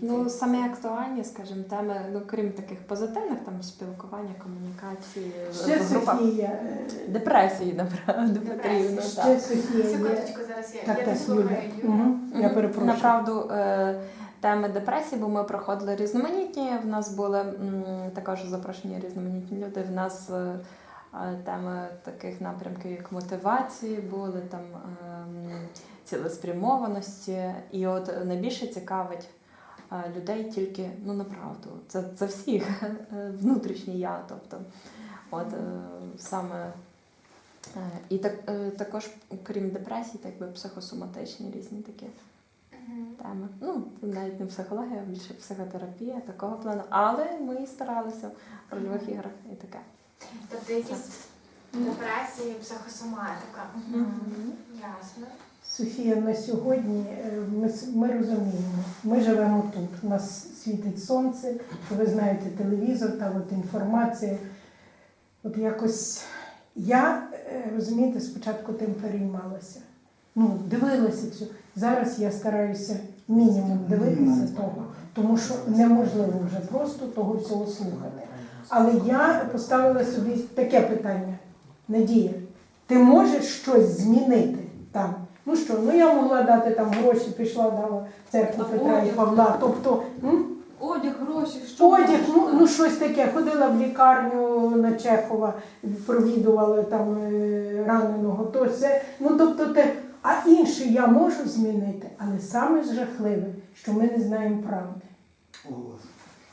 Ну, саме актуальні, скажімо, теми, ну крім таких позитивних, там спілкування, комунікації, Ще групах Софія. е, депресії, направду Депресії. потрібно. Ще Так. Софія є. Секундочку, зараз я, Так, я так, Юля. слухаю Юлю. Угу. Я Мгм. перепрошую. Направду е, теми депресії, бо ми проходили різноманітні. В нас були м, також запрошені різноманітні люди. В нас е, е, теми таких напрямків, як мотивації, були там ем, цілеспрямованості. І от найбільше цікавить людей тільки ну направду. Це, це всіх е, внутрішнє я. Тобто, от е, саме. Е, І так, е, також, крім депресії, так би психосоматичні різні такі теми. Ну, навіть не психологія, а більше психотерапія такого плану. Але ми старалися в рольових іграх і таке. Тобто якісь депресії, психосоматика. Ясно. Софія, на сьогодні е, ми, ми розуміємо, ми живемо тут. У нас світить сонце, ви знаєте телевізор, та от інформація. От якось я, е, розумієте, спочатку тим переймалася. Ну, дивилася цю. Зараз я стараюся мінімум дивитися того, тому що неможливо вже просто того всього слухати. Але я поставила собі таке питання. Надія, ти можеш щось змінити там? Ну що, ну я могла дати там гроші, пішла дала в церкву А Петра і одяг? Павла. Тобто м? Одяг, гроші, що одяг, ну, ну щось таке. Ходила в лікарню на Чехова, провідувала там е, раненого, то все. Ну тобто те, а інше я можу змінити, але саме жахливе, що ми не знаємо правди.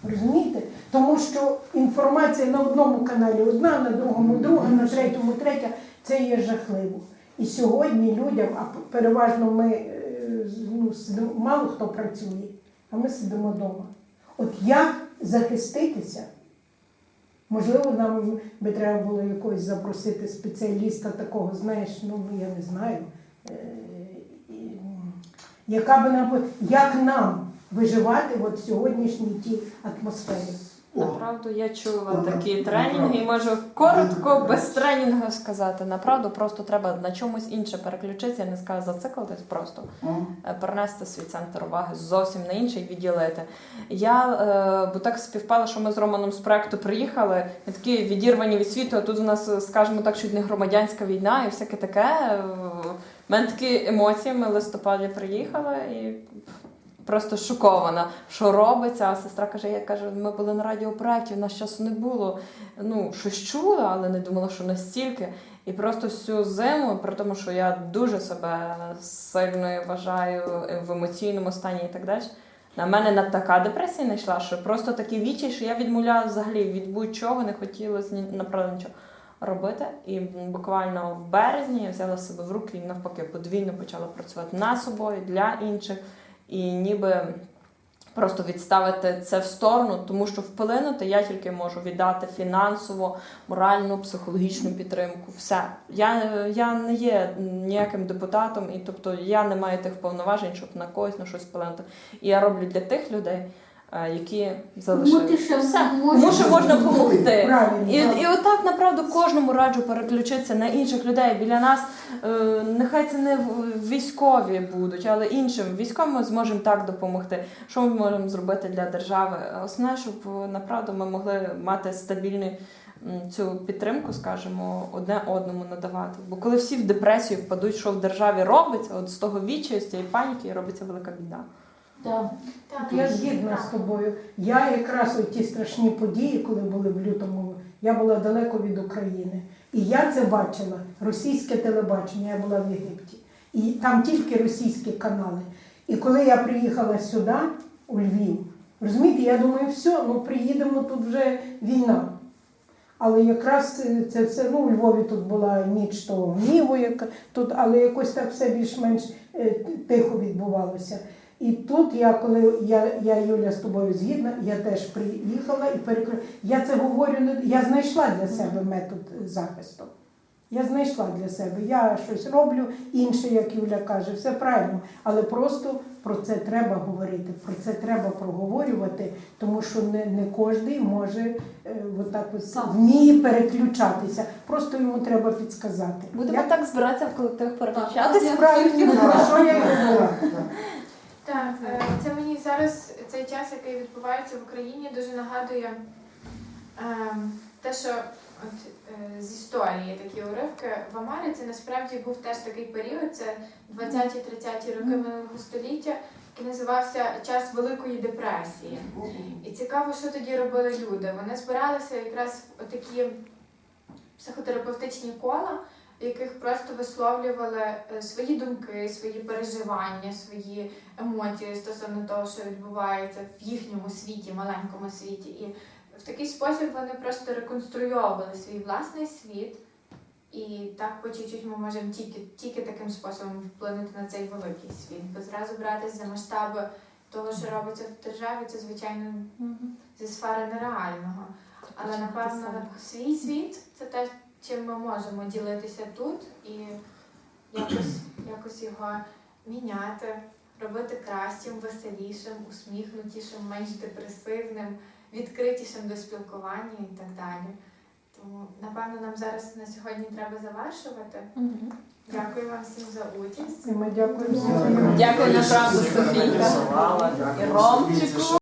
Розумієте? Тому що інформація на одному каналі одна, на другому друга, на третьому третя. Це є жахливо. І сьогодні людям, а переважно ми е, ну, сидимо- мало хто працює, а ми сидимо вдома. От як захиститися? Можливо, нам би треба було якогось запросити спеціаліста такого, знаєш, ну я не знаю. е, Яка би нам як нам виживати от в сьогоднішній тій атмосфері? Направду я чула такі тренінги і можу коротко, без тренінгу сказати. Направду просто треба на чомусь інше переключитися, я не скажу зациклитись просто. е, перенести свій центр уваги зовсім на інший і відділити. Я, е, бо так співпало, що ми з Романом з проекту приїхали, ми такі відірвані від світу, а тут у нас, скажімо так, чуть не громадянська війна і всяке таке. Е, В мене такі емоції, ми в листопаді приїхали і просто шокована, що робиться. А сестра каже: я кажу, ми були на радіопроекті, в нас часу не було. Ну, щось чула, але не думала, що настільки. І просто всю зиму, при тому, що я дуже себе сильною вважаю в емоційному стані і так далі. На мене на така депресія не йшла, що просто такі вічі, що я відмовляла взагалі від будь-чого, не хотілося направду нічого робити. І буквально в березні я взяла себе в руки і навпаки подвійно почала працювати над собою для інших. І ніби просто відставити це в сторону, тому що вплинути я тільки можу віддати фінансово, моральну, психологічну підтримку. Все. Я, я не є ніяким депутатом, і тобто я не маю тих повноважень, щоб на когось на щось вплинути. І я роблю для тих людей, які залишилися. Все. можеш. Можна допомогти. І, і отак направду кожному раджу переключитися на інших людей біля нас. Е, нехай це не військові будуть, але іншим військовим ми зможемо так допомогти. Що ми можемо зробити для держави? Основне, щоб направду ми могли мати стабільну цю підтримку, скажімо, одне одному надавати. Бо коли всі в депресію впадуть, що в державі робиться, от з того відчаю, з цієї паніки робиться велика біда. Так. Так, Я згідна з тобою. Я якраз от ті страшні події, коли були в лютому, я була далеко від України. І я це бачила, російське телебачення, я була в Єгипті. І там тільки російські канали. І коли я приїхала сюди, у Львів, розумієте, я думаю, все, ну приїдемо, тут вже війна. Але якраз це- це все, ну, у Львові тут була ніч того гніву, яка тут, але якось так все більш-менш е, тихо відбувалося. І тут я, коли я, я Юля з тобою згідна, я теж приїхала і перекрила. Я це говорю, не- я знайшла для себе метод захисту. Я знайшла для себе. Я щось роблю інше, як Юля каже, все правильно. Але просто про це треба говорити, про це треба проговорювати, тому що не, не кожен може е, отак от Сам. вміє переключатися. Просто йому треба підсказати. Будемо Я- так збиратися в колектив переключатися. про що я й говорила. Так, е, це мені зараз цей час, який відбувається в Україні, дуже нагадує ем, те, що от, е, з історії такі уривки в Америці насправді був теж такий період, це 20-30-ті роки минулого століття, який називався час Великої депресії. І цікаво, що тоді робили люди. Вони збиралися якраз в такі психотерапевтичні кола, яких просто висловлювали е, свої думки, свої переживання, свої емоції стосовно того, що відбувається в їхньому світі, маленькому світі. І в такий спосіб вони просто реконструйовували свій власний світ. І так по чуть-чуть ми можемо тільки, тільки таким способом вплинути на цей великий світ. Бо зразу братись за масштаби того, що робиться в державі, це звичайно зі сфери нереального. Але напевно свій світ це те, чим ми можемо ділитися тут і якось, якось його міняти, робити кращим, веселішим, усміхнутішим, менш депресивним, відкритішим до спілкування і так далі. Тому, напевно, нам зараз на сьогодні треба завершувати. Мгм. Дякую вам всім за участь. І ми дякуємо. Дякую, направду, Софійка. Софійка. І Ромчику.